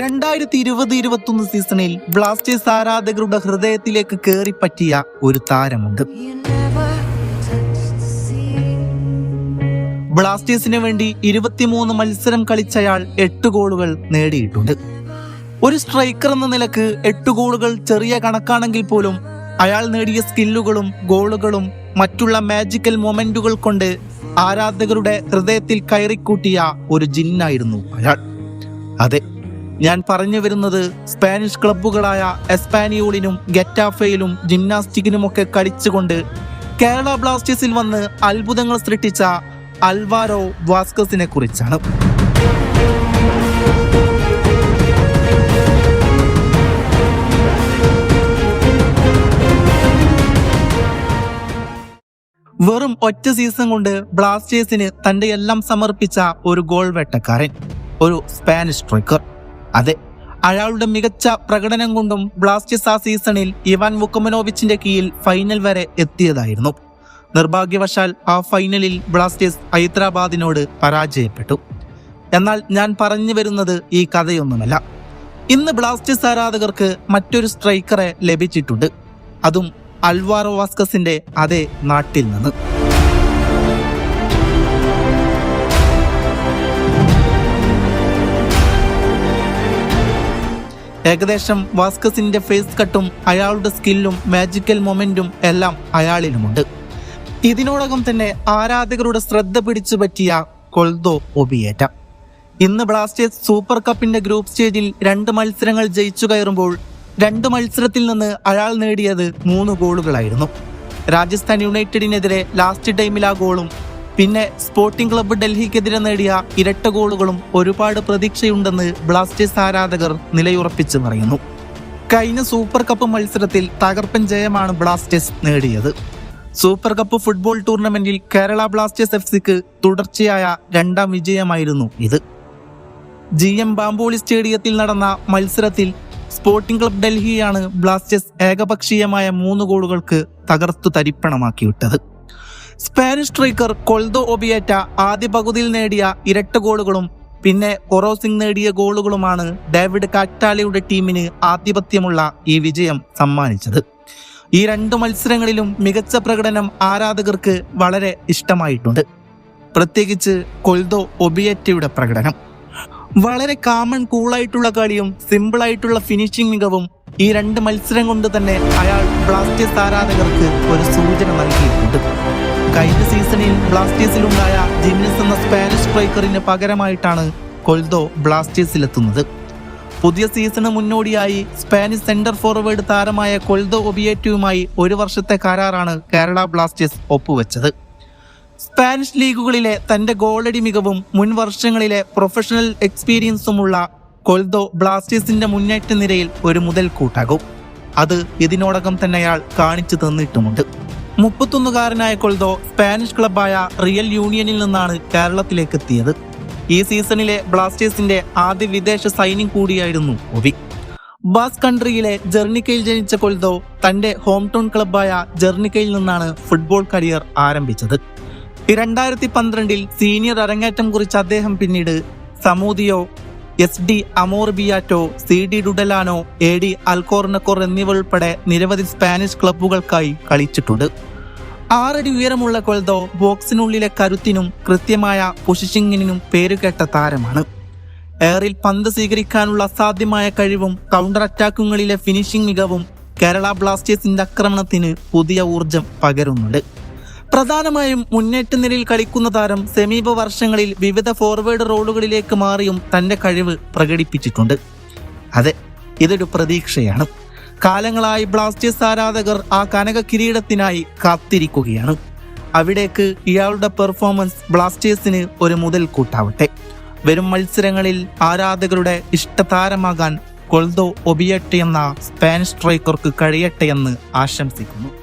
രണ്ടായിരത്തി ഇരുപത് ഇരുപത്തൊന്ന് സീസണിൽ ബ്ലാസ്റ്റേഴ്സ് ആരാധകരുടെ ഹൃദയത്തിലേക്ക് കയറിപ്പറ്റിയ ഒരു താരമുണ്ട്. ബ്ലാസ്റ്റേഴ്സിന് വേണ്ടി ഇരുപത്തിമൂന്ന് മത്സരം കളിച്ചയാൾ എട്ട് ഗോളുകൾ നേടിയിട്ടുണ്ട്. ഒരു സ്ട്രൈക്കർ എന്ന നിലയ്ക്ക് എട്ട് ഗോളുകൾ ചെറിയ കണക്കാണെങ്കിൽ പോലും അയാൾ നേടിയ സ്കില്ലുകളും ഗോളുകളും മറ്റുള്ള മാജിക്കൽ മൊമെന്റുകൾ കൊണ്ട് ആരാധകരുടെ ഹൃദയത്തിൽ കയറിക്കൂട്ടിയ ഒരു ജിന്നായിരുന്നു അയാൾ. അതെ ഞാൻ പറഞ്ഞു വരുന്നത് സ്പാനിഷ് ക്ലബ്ബുകളായ എസ്പാനിയോളിനും ഗെറ്റാഫയിലും ജിംനാസ്റ്റിക്കിനുമൊക്കെ കളിച്ചുകൊണ്ട് കേരള ബ്ലാസ്റ്റേഴ്സിൽ വന്ന് അത്ഭുതങ്ങൾ സൃഷ്ടിച്ച അൽവാരോ വാസ്കസിനെ കുറിച്ചാണ്. വെറും ഒറ്റ സീസൺ കൊണ്ട് ബ്ലാസ്റ്റേഴ്സിന് തന്റെ എല്ലാം സമർപ്പിച്ച ഒരു ഗോൾ വേട്ടക്കാരൻ ഒരു സ്പാനിഷ് സ്ട്രൈക്കർ. അതെ അയാളുടെ മികച്ച പ്രകടനം കൊണ്ടും ബ്ലാസ്റ്റേഴ്സ് ആ സീസണിൽ ഇവാൻ വുക്കമനോവിച്ചിന്റെ കീഴിൽ ഫൈനൽ വരെ എത്തിയതായിരുന്നു. നിർഭാഗ്യവശാൽ ആ ഫൈനലിൽ ബ്ലാസ്റ്റേഴ്സ് ഹൈദരാബാദിനോട് പരാജയപ്പെട്ടു. എന്നാൽ ഞാൻ പറഞ്ഞു വരുന്നത് ഈ കഥയൊന്നുമല്ല. ഇന്ന് ബ്ലാസ്റ്റേഴ്സ് ആരാധകർക്ക് മറ്റൊരു സ്ട്രൈക്കറെ ലഭിച്ചിട്ടുണ്ട്. അതും അൽവാറോ വാസ്കസിന്റെ അതേ നാട്ടിൽ നിന്ന്. ഏകദേശം വാസ്കസിന്റെ ഫേസ് കട്ടും അയാളുടെ സ്കില്ലും മാജിക്കൽ മൊമെന്റും എല്ലാം അയാളിലുമുണ്ട്. ഇതിനോടകം തന്നെ ആരാധകരുടെ ശ്രദ്ധ പിടിച്ചു പറ്റിയ കൊൾദോ ഒബിയേറ്റ. ഇന്ന് ബ്ലാസ്റ്റേഴ്സ് സൂപ്പർ കപ്പിന്റെ ഗ്രൂപ്പ് സ്റ്റേജിൽ രണ്ട് മത്സരങ്ങൾ ജയിച്ചു കയറുമ്പോൾ രണ്ട് മത്സരത്തിൽ നിന്ന് അയാൾ നേടിയത് മൂന്ന് ഗോളുകളായിരുന്നു. രാജസ്ഥാൻ യുണൈറ്റഡിനെതിരെ ലാസ്റ്റ് ടൈമിൽ ആ ഗോളും പിന്നെ സ്പോർട്ടിംഗ് ക്ലബ്ബ് ഡൽഹിക്കെതിരെ നേടിയ ഇരട്ട ഗോളുകളും ഒരുപാട് പ്രതീക്ഷയുണ്ടെന്ന് ബ്ലാസ്റ്റേഴ്സ് ആരാധകർ നിലയുറപ്പിച്ചു പറയുന്നു. കഴിഞ്ഞ സൂപ്പർ കപ്പ് മത്സരത്തിൽ തകർപ്പൻ ജയമാണ് ബ്ലാസ്റ്റേഴ്സ് നേടിയത്. സൂപ്പർ കപ്പ് ഫുട്ബോൾ ടൂർണമെന്റിൽ കേരള ബ്ലാസ്റ്റേഴ്സ് എഫ് സിക്ക് തുടർച്ചയായ രണ്ടാം വിജയമായിരുന്നു ഇത്. ജി എം ബാംബോളി സ്റ്റേഡിയത്തിൽ നടന്ന മത്സരത്തിൽ സ്പോർട്ടിംഗ് ക്ലബ് ഡൽഹിയാണ് ബ്ലാസ്റ്റേഴ്സ് ഏകപക്ഷീയമായ മൂന്ന് ഗോളുകൾക്ക് തകർത്തു തരിപ്പണമാക്കി വിട്ടത് സ്പാനിഷ് സ്ട്രൈക്കർ കൊൽദോ ഒബിയേറ്റ ആദ്യ പകുതിയിൽ നേടിയ ഇരട്ട ഗോളുകളും പിന്നെ കൊറോസിംഗ് നേടിയ ഗോളുകളുമാണ് ഡേവിഡ് കാറ്റാലയുടെ ടീമിന് ആധിപത്യമുള്ള ഈ വിജയം സമ്മാനിച്ചത്. ഈ രണ്ട് മത്സരങ്ങളിലും മികച്ച പ്രകടനം ആരാധകർക്ക് വളരെ ഇഷ്ടമായിട്ടുണ്ട്. പ്രത്യേകിച്ച് കൊൽദോ ഒബിയേറ്റയുടെ പ്രകടനം. വളരെ കാമൺ കൂളായിട്ടുള്ള കളിയും സിമ്പിളായിട്ടുള്ള ഫിനിഷിംഗ് മികവും ഈ രണ്ട് മത്സരം കൊണ്ട് തന്നെ അയാൾ ബ്ലാസ്റ്റേഴ്സ് ആരാധകർക്ക് ഒരു സൂചന നൽകിയിട്ടുണ്ട്. കഴിഞ്ഞ സീസണിൽ ബ്ലാസ്റ്റേഴ്സിലുണ്ടായ ജിംനസ് എന്ന സ്പാനിഷ് സ്ട്രൈക്കറിന് പകരമായിട്ടാണ് കൊൽദോ ബ്ലാസ്റ്റേഴ്സിലെത്തുന്നത്. പുതിയ സീസണ് മുന്നോടിയായി സ്പാനിഷ് സെന്റർ ഫോർവേഡ് താരമായ കൊൽദോ ഒബിയേറ്റുവുമായി ഒരു വർഷത്തെ കരാറാണ് കേരള ബ്ലാസ്റ്റേഴ്സ് ഒപ്പുവെച്ചത്. സ്പാനിഷ് ലീഗുകളിലെ തന്റെ ഗോളടി മികവും മുൻ വർഷങ്ങളിലെ പ്രൊഫഷണൽ എക്സ്പീരിയൻസുമുള്ള കൊൽദോ ബ്ലാസ്റ്റേഴ്സിന്റെ മുന്നേറ്റ നിരയിൽ ഒരു മുതൽക്കൂട്ടാകും. അത് ഇതിനോടകം തന്നെ അയാൾ കാണിച്ചു തന്നിട്ടുമുണ്ട്. മുപ്പത്തൊന്നുകാരനായ കൊൽദോ സ്പാനിഷ് ക്ലബായ റിയൽ യൂണിയനിൽ നിന്നാണ് കേരളത്തിലേക്ക് എത്തിയത് ഈ സീസണിലെ ബ്ലാസ്റ്റേഴ്സിന്റെ ആദ്യ വിദേശ സൈനിങ് കൂടിയായിരുന്നു ഒവി. ബാസ് കൺട്രിയിലെ ജെർണിക്കയിൽ ജനിച്ച കൊൽദോ തന്റെ ഹോം ടൗൺ ക്ലബായ ജെർണിക്കയിൽ നിന്നാണ് ഫുട്ബോൾ കരിയർ ആരംഭിച്ചത്. രണ്ടായിരത്തി പന്ത്രണ്ടിൽ സീനിയർ അരങ്ങേറ്റം കുറിച്ച അദ്ദേഹം പിന്നീട് Zamudio S D Amorebieta C D ഡുഡലാനോ A D Alcorcon എന്നിവ ഉൾപ്പെടെ നിരവധി സ്പാനിഷ് ക്ലബ്ബുകൾക്കായി കളിച്ചിട്ടുണ്ട്. ആറടി ഉയരമുള്ള കൊൽദോ ബോക്സിനുള്ളിലെ കരുത്തിനും കൃത്യമായ പൊസിഷനിങ്ങിനും പേരുകേട്ട താരമാണ്. എയറിൽ പന്ത് സ്വീകരിക്കാനുള്ള അസാധ്യമായ കഴിവും കൗണ്ടർ അറ്റാക്കുകളിലെ ഫിനിഷിംഗ് മികവും കേരള ബ്ലാസ്റ്റേഴ്സിന്റെ ആക്രമണത്തിന് പുതിയ ഊർജം പകരുന്നുണ്ട്. പ്രധാനമായും മുന്നേറ്റ നിരയിൽ കളിക്കുന്ന താരം സമീപ വർഷങ്ങളിൽ വിവിധ ഫോർവേഡ് റോളുകളിലേക്ക് മാറിയും തന്റെ കഴിവ് പ്രകടിപ്പിച്ചിട്ടുണ്ട്. അതെ ഇതൊരു പ്രതീക്ഷയാണ്. കാലങ്ങളായി ബ്ലാസ്റ്റേഴ്സ് ആരാധകർ ആ കനക കിരീടത്തിനായി കാത്തിരിക്കുകയാണ്. അവിടേക്ക് ഇയാളുടെ പെർഫോമൻസ് ബ്ലാസ്റ്റേഴ്സിന് ഒരു മുതൽക്കൂട്ടാവട്ടെ. വരും മത്സരങ്ങളിൽ ആരാധകരുടെ ഇഷ്ടതാരമാകാൻ കൊൾദോ ഒബിയട്ടെ എന്ന സ്പാനിഷ് സ്ട്രൈക്കർക്ക് കഴിയട്ടെ എന്ന് ആശംസിക്കുന്നു.